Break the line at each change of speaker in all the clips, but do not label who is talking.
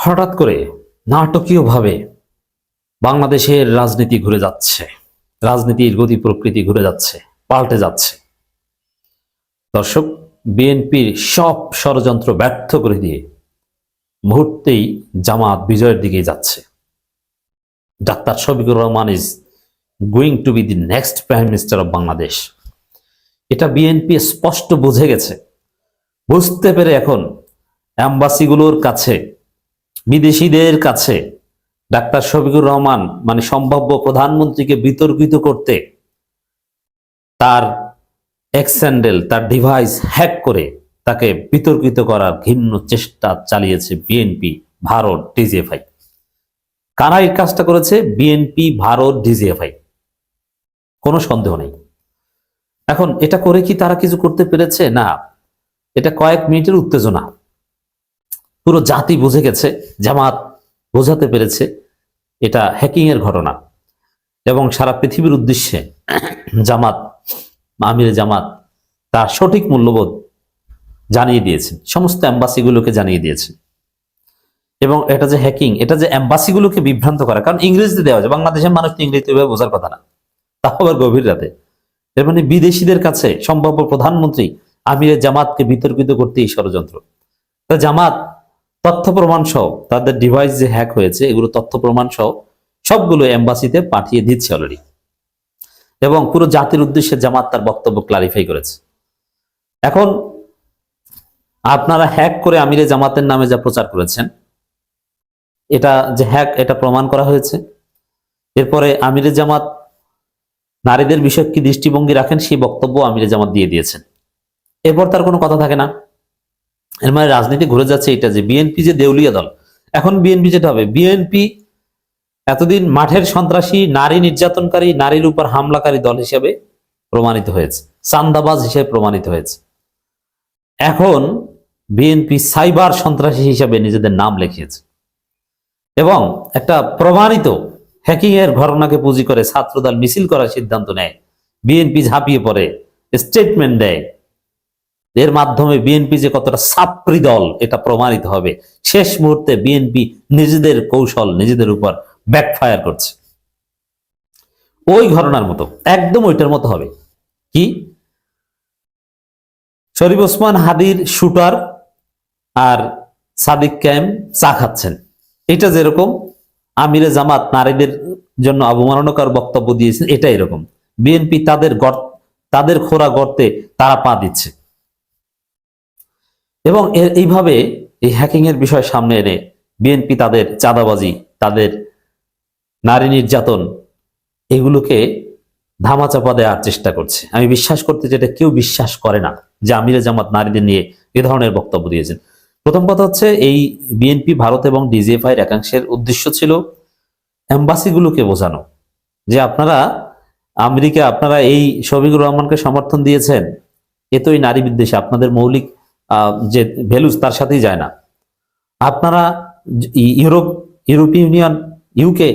হঠাৎ করে নাটকীয়ভাবে বাংলাদেশের রাজনীতি ঘুরে যাচ্ছে। রাজনীতির গতি প্রকৃতি ঘুরে যাচ্ছে, পাল্টে যাচ্ছে। দর্শক, বিএনপির সব ষড়যন্ত্র ব্যর্থ করে দিয়ে মুহূর্তেই জামাত বিজয়ের দিকে যাচ্ছে। Doctor Shafiqur Rahman is going to be the next prime minister of Bangladesh. এটা বিএনপি স্পষ্ট বুঝে গেছে। বুঝতে পেরে এখন অ্যাম্বাসিগুলোর কাছে বিদেশিদের কাছে ডাক্তার শফিকুর রহমান মানে সম্ভাব্য প্রধানমন্ত্রীকে বিতর্কিত করতে তার এক্সেন্ডেল তার ডিভাইস হ্যাক করে তাকে বিতর্কিত করার ঘিন্ন চেষ্টা চালিয়েছে বিএনপি, ভারত ডিজিএফআই। কারা এই কাজটা করেছে? BNP, Bharat DGFI. কোনো সন্দেহ নেই। এখন এটা করে কি তারা কিছু করতে পেরেছে? না। এটা কয়েক মিনিটের উত্তেজনা। পুরো জাতি বুঝে গেছে, জামাত বোঝাতে পেরেছে এটা হ্যাকিং এর ঘটনা। এবং সারা পৃথিবীর উদ্দেশ্যে জামাত, আমির জামাত তার সঠিক মূল্যবোধ জানিয়ে দিয়েছেন সমস্ত অ্যাম্বাসিগুলোকে জানিয়ে দিয়েছেন এবং এটা যে হ্যাকিং এটা যে অ্যাম্বাসিগুলোকে বিভ্রান্ত করা, কারণ ইংরেজিতে দেওয়া যায় বাংলাদেশের মানুষ তো ইংরেজিতে বোঝার কথা না। তাও আবার গভীর রাতে। এর মানে বিদেশিদের কাছে সম্ভাব্য প্রধানমন্ত্রী আমিরের জামাতকে বিতর্কিত করতে এই ষড়যন্ত্র। তা জামাত তথ্য প্রমাণ সহ তাদের ডিভাইস যে হ্যাক হয়েছে, এগুলো তথ্য প্রমাণ সহ সবগুলো এম্বাসিতে পাঠিয়ে দিচ্ছে অলরেডি এবং পুরো জাতির উদ্দেশ্যে জামাত তার বক্তব্য ক্লারিফাই করেছে। এখন আপনারা হ্যাক করে আমিরে জামাতের নামে যা প্রচার করেছেন, এটা যে হ্যাক এটা প্রমাণ করা হয়েছে। এরপরে আমিরে জামাত নারীদের বিষয়ে কি দৃষ্টিভঙ্গি রাখেন, সেই বক্তব্য আমিরে জামাত দিয়ে দিয়েছেন। এরপর তার কোনো কথা থাকে না। এর মানে রাজনীতি ঘুরে যাচ্ছে এটা যে বিএনপি যে দেউলিয়া দল। এখন বিএনপি যেটা হবে বিএনপি এতদিন মাঠের সন্ত্রাসী, নারী নির্যাতনকারী, নারীর উপর হামলাকারী দল হিসেবে প্রমাণিত হয়েছে। চান্দাবাজ হিসেবে প্রমাণিত হয়েছে। এখন বিএনপি সাইবার সন্ত্রাসী হিসেবে নিজেদের নাম লিখিয়েছে। এবং একটা প্রমাণিত হ্যাকিং এর ঘটনাকে পুঁজি করে ছাত্রদল মিছিল করার সিদ্ধান্ত নেয়। বিএনপি ঝাঁপিয়ে পড়ে স্টেটমেন্ট দেয় এর মাধ্যমে বিএনপি যে কতটা সাপ্রি দল, এটা প্রমাণিত হবে। শেষ মুহূর্তে বিএনপি নিজেদের কৌশল, নিজেদের উপর ব্যাকফায়ার করছে। ওই ঘটনার মতো, একদম ওইটার মতো হবে। কি? শরীফ ওসমান হাদির শুটার আর সাদিক ক্যাম চা খাচ্ছেন। এটা যেরকম, আমিরে জামাত নারীদের জন্য অবমাননাকর বক্তব্য দিয়েছেন এটা এরকম। বিএনপি তাদের গর্ত, তাদের খোরা গর্তে তারা পা দিচ্ছে। এবং এইভাবে এই হ্যাকিং এর বিষয় সামনে এনে বিএনপি তাদের চাঁদাবাজি, তাদের নারী নির্যাতন এগুলোকে ধামাচাপা দেওয়ার চেষ্টা করছে। আমি বিশ্বাস করতে যেটা কেউ বিশ্বাস করে না যে আমিরে জামাত নারীদের নিয়ে এ ধরনের বক্তব্য দিয়েছেন। প্রথম কথা হচ্ছে এই বিএনপি ভারত এবং ডিজিএফআই এর একাংশের উদ্দেশ্য ছিল এম্বাসিগুলোকে বোঝানো। যে আপনারা আমেরিকা, আপনারা এই শফিকুর রহমানকে সমর্থন দিয়েছেন, এ তো এই নারী বিদ্বেষে, আপনাদের মৌলিক যে ভ্যালুস তার সাথেই যায় না। আপনারা ইউরোপ, ইউরোপীয় ইউনিয়ন ইউকে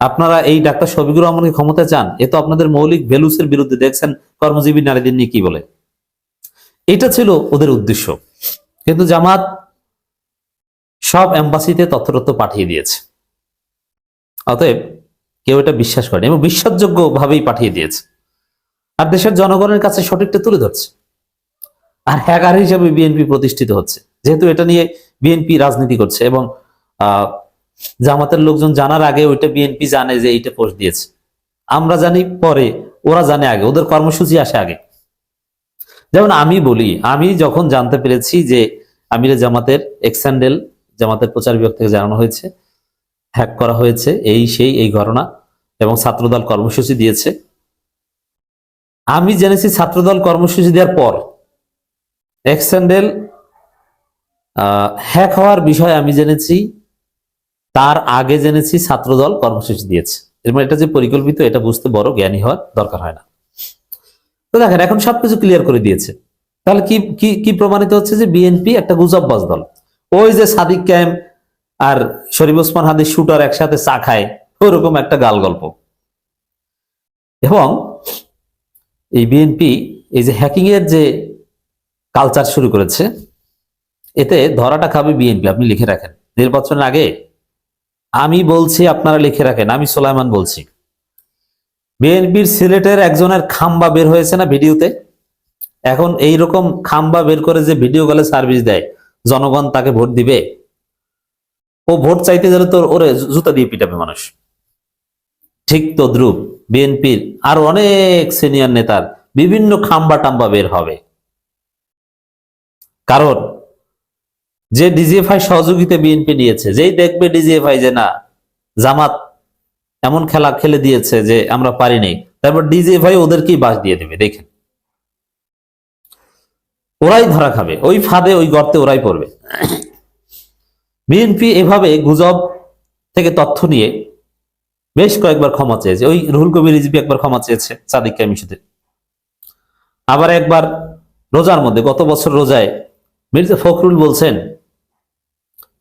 আপনারা এই ডাক্তার শফিকুর রহমানকে ক্ষমতা চান, এ তো আপনাদের মৌলিক ভ্যালুসের বিরুদ্ধে দেখছেন কর্মজীবী নারীদের নিয়ে কি বলে। এটা ছিল ওদের উদ্দেশ্য। কিন্তু জামাত সব এম্বাসিতে তথ্যতথ্য পাঠিয়ে দিয়েছে। অতএব কেউ এটা বিশ্বাস করেনি এবং বিশ্বাসযোগ্য ভাবেই পাঠিয়ে দিয়েছে। আর দেশের জনগণের কাছে সঠিকটা তুলে ধরছে। আর হ্যাকার হিসেবে বিএনপি প্রতিষ্ঠিত হচ্ছে। যেহেতু এটা নিয়ে বিএনপি রাজনীতি করছে এবং জামাতের লোকজন জানার আগে ওইটা বিএনপি জানে যে এইটা পোস্ট দিয়েছে। আমরা জানি পরে, ওরা জানে আগে, ওদের কর্মসূচি আসে আগে। যেমন আমি বলি, আমি যখন জানতে পেরেছি যে আমিরে জামাতের এক্সান্ডেল জামাতের প্রচার বিভাগ থেকে জানানো হয়েছে হ্যাক করা হয়েছে, এই সেই, এই ঘটনা, এবং ছাত্রদল কর্মসূচি দিয়েছে। আমি জেনেছি ছাত্রদল কর্মসূচি দেওয়ার পর এক্সেন্ডেল হ্যাক হওয়ার বিষয়ে আমি জেনেছি, তার আগে জেনেছি, ছাত্রদল কর্মসূচি দিয়েছে। এর মানে এটা যে পরিকল্পিত, এটা বুঝতে বড় জ্ঞানী হওয়ার দরকার হয় না। তো দেখেন, এখন সবকিছু ক্লিয়ার করে দিয়েছে। তাহলে কি কি কি প্রমাণিত হচ্ছে যে বিএনপি একটা গুজববাজ দল। ওই যে সাদিক ক্যাম আর শরীফ ওসমান হাদির শুটার একসাথে চা খায়, ওরকম একটা গাল গল্প এবং এই বিএনপি এই যে হ্যাকিং এর যে কালচার শুরু করেছে। এতে ধরাটা খাবে বিএনপি আপনি লিখে রাখেন। নির্বাচনের আগে আমি বলছি, আপনারা লিখে রাখেন, আমি সোলাইমান বলছি। বিএনপির সিলেটের একজনের খাম্বা বের হয়েছে না ভিডিওতে? এখন এই রকম খাম্বা বের করে যে ভিডিও গেলে সার্ভিস দেয়, জনগণ তাকে ভোট দিবে? ও ভোট চাইতে গেলে তো ওরে জুতা দিয়ে পিটাবে মানুষ। ঠিক তো দ্রুপ বিএনপির আর অনেক সিনিয়র নেতার বিভিন্ন খাম্বা টাম্বা বের হবে। কারণ যে ডিজিএফআই সহযোগিতা বিএনপি নিয়েছে, যেই দেখবে ডিজিএফআই যে না, জামাত এমন খেলা খেলে দিয়েছে যে আমরা পারিনি তারপর ডিজিএফআই ওদেরকেই বাস দিয়ে দেবে, দেখেন। ওরাই ধরা খাবে, ওই ফাঁদে, ওই গর্তে ওরাই পড়বে। বিএনপি এভাবে গুজব থেকে তথ্য নিয়ে বেশ কয়েকবার ক্ষমা চেয়েছে, ওই রুহুল কবির রিজবি একবার ক্ষমা চেয়েছে সাদিক কামিশুতে আবার একবার রোজার মধ্যে, গত বছর রোজায় মির্জা ফখরুল বলছেন,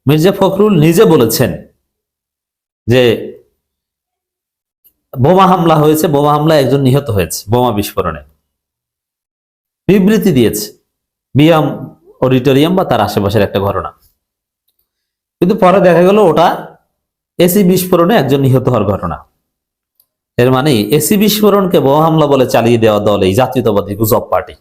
মির্জা ফখরুল নিজে বলেছেন যে বোমা হামলা হয়েছে, বোমা হামলা একজন নিহত হয়েছে, বোমা বিস্ফোরণে। বিবৃতি দিয়েছে বিয়াম অডিটোরিয়াম বা তার আশেপাশের একটা ঘটনা। কিন্তু পরে দেখা গেল ওটা এসি বিস্ফোরণে একজন নিহত হওয়ার ঘটনা। এর মানে এসি বিস্ফোরণকে বোমা হামলা বলে চালিয়ে দেওয়া দল, এই জাতীয়তাবাদী গুজব পার্টি।